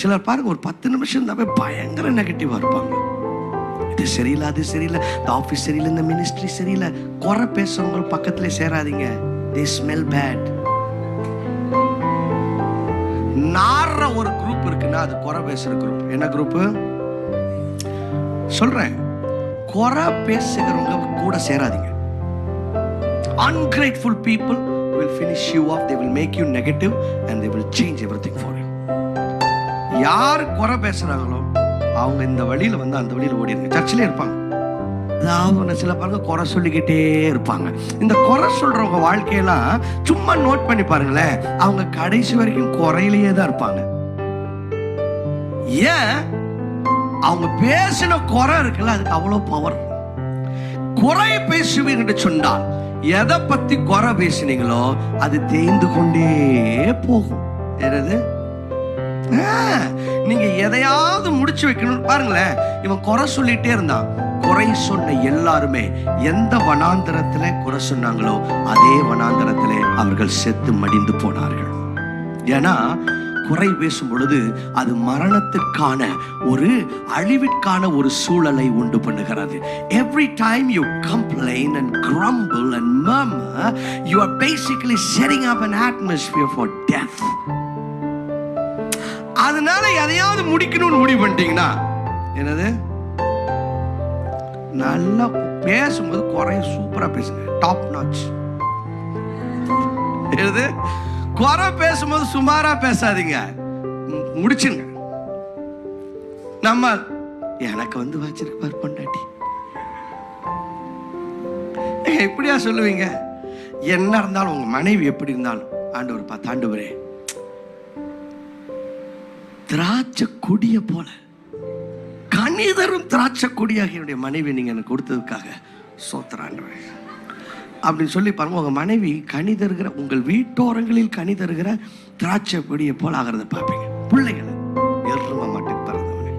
சிலர் பாருங்க ஒரு பத்து நிமிஷம் இருந்தாவே பயங்கர நெகட்டிவாக இருப்பாங்க. இது சரியில்லை அது சரியில்லை இந்த ஆஃபீஸ் சரியில்லை இந்த மினிஸ்ட்ரி சரியில்லை. குறை பேசுறவங்க பக்கத்துல சேராதீங்க. தே ஸ்மெல் பேட் நாடுற ஒரு குரூப் இருக்குன்னா அது குறை பேசுற குரூப் என்ன குரூப் சொல்றேன். குறை பேசுகிறவங்க கூட சேராதீங்க. Ungrateful people will finish you off they will make you negative and they will change everything for யார் குறை பேசுறாங்களோ அவங்க இந்த வழியில வந்து அந்த வழியில ஓடிடுங்க சர்ச்சிலே இருப்பாங்க. அதாவது ஒன்று சில பாருங்க குறை சொல்லிக்கிட்டே இருப்பாங்க. இந்த குறை சொல்றவங்க வாழ்க்கையெல்லாம் சும்மா நோட் பண்ணி பாருங்களேன். அவங்க கடைசி வரைக்கும் குறையிலேயே தான் இருப்பாங்க. ஏன்? அவங்க பேசின குறை இருக்குல்ல அதுக்கு அவ்வளோ பவர் குறை பேசுவீர் என்று சொன்னால் எதை பத்தி குறை பேசினீங்களோ அது தேய்ந்து கொண்டே போகும். என்னது? நீங்க எதையாவது முடிச்சு வைக்கணும் பாருங்களேன். இவன் குறை சொல்லிட்டே இருந்தான். குறை சொன்ன எல்லாருமே எந்த வனாந்தரத்துல குறை சொன்னாங்களோ அதே வனாந்தரத்திலே அவர்கள் செத்து மடிந்து போனார்கள். ஏன்னா குறை பேசும் பொழுது அது மரணத்திற்கான ஒரு அழிவிற்கான ஒரு சூழலை உண்டு பண்ணுகிறது. Every time you complain and crumble and murmur you are basically setting up an atmosphere for death. அதனால எதையாவது முடிக்கணும்னு முடிவு பண்ணிட்டீங்கன்னா என்னது? நல்லா பேசும்போது குறைய சூப்பரா பேசுங்க. டாப் நாச் என்னது? குறை பேசும்போது சுமாரா பேசாதீங்க. முடிச்சுங்க நம்ம எனக்கு வந்து வச்சிருப்பார் பொண்டாட்டி. எப்படியா சொல்லுவீங்க? என்ன இருந்தாலும் உங்க மனைவி எப்படி இருந்தாலும் ஆண்டவர் பார்த்து ஆண்டவரே திராட்சை கொடிய போல. கணிதரும் திராட்சை கொடியாக என்னுடைய மனைவி நீங்க எனக்கு கொடுத்ததுக்காக சோத்திராண்டவரே அப்படின்னு சொல்லி பாருங்க உங்க மனைவி கனி தருகிற உங்கள் வீட்டோரங்களில் கனி தருகிற திராட்சை கொடியை போல ஆகிறத பார்ப்பீங்க. பிள்ளைகளை எரும மாட்டுக்கு பிறந்தவங்க.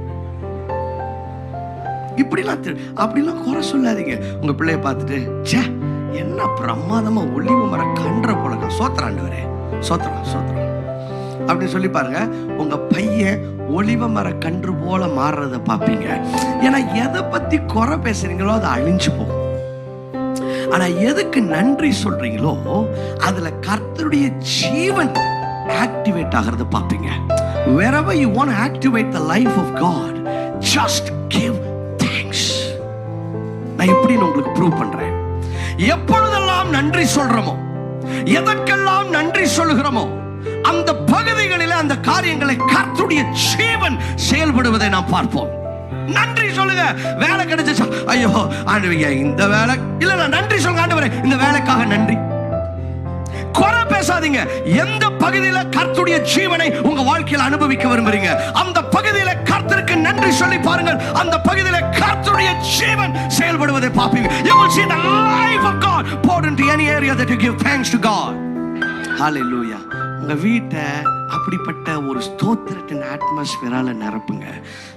இப்படிலாம் திரு- அப்படிலாம் குறை சொல்லாதீங்க. உங்க பிள்ளைய பார்த்துட்டு ச்சே என்ன பிரமாதமா ஒளிவு மர கன்ற போல வரேன் சோத்திரம் சோத்திரம் அப்படின்னு சொல்லி பாருங்க. உங்க பையன் ஒளிவ மர கன்று போல மாறுறத பார்ப்பீங்க. ஏன்னா எதை பத்தி குறை பேசுறீங்களோ அது அழிஞ்சு போகும். ஆனா எதுக்கு நன்றி சொல்றீங்களோ அதுல கர்த்தருடைய ஜீவன் ஆக்டிவேட் ஆகிறத பார்ப்பீங்க. Wherever you want to activate the life of God just give thanks. நான் எப்படி உங்களுக்கு ப்ரூவ் பண்றேன். எப்பொழுதெல்லாம் நன்றி சொல்றோமோ எதற்கெல்லாம் நன்றி சொல்லுகிறோமோ அந்த பகுதிகளில் அந்த காரியங்களை கர்த்துடைய ஜீவன் செயல்படுவதை நாம் பார்ப்போம். நன்றி சொல்லுங்க. வேலை கிடைச்சிச்சா? ஐயோ ஆண்டவங்க இந்த வேலை. இல்ல நன்றி சொல்லுங்க ஆண்டவரே. இந்த வேலைக்காக நன்றி. குறை பேசாதீங்க. எந்த பகுதியில கர்த்துடைய ஜீவனை உங்க வாழ்க்கையில் அனுபவிக்க விரும்புறீங்க? அந்த பகுதியில கர்த்தருக்கு நன்றி சொல்லி பாருங்கள். அந்த பகுதியில கர்த்தருடைய ஜீவன் செயல்படுவதை பார்ப்பீங்க. You will see the life of God. poured into any area that you give thanks to God. Hallelujah. உங்கள் வீட்டை அப்படிப்பட்ட ஒரு ஸ்தோத்திரத்தின் அட்மாஸ்பியரால நிரப்புங்க.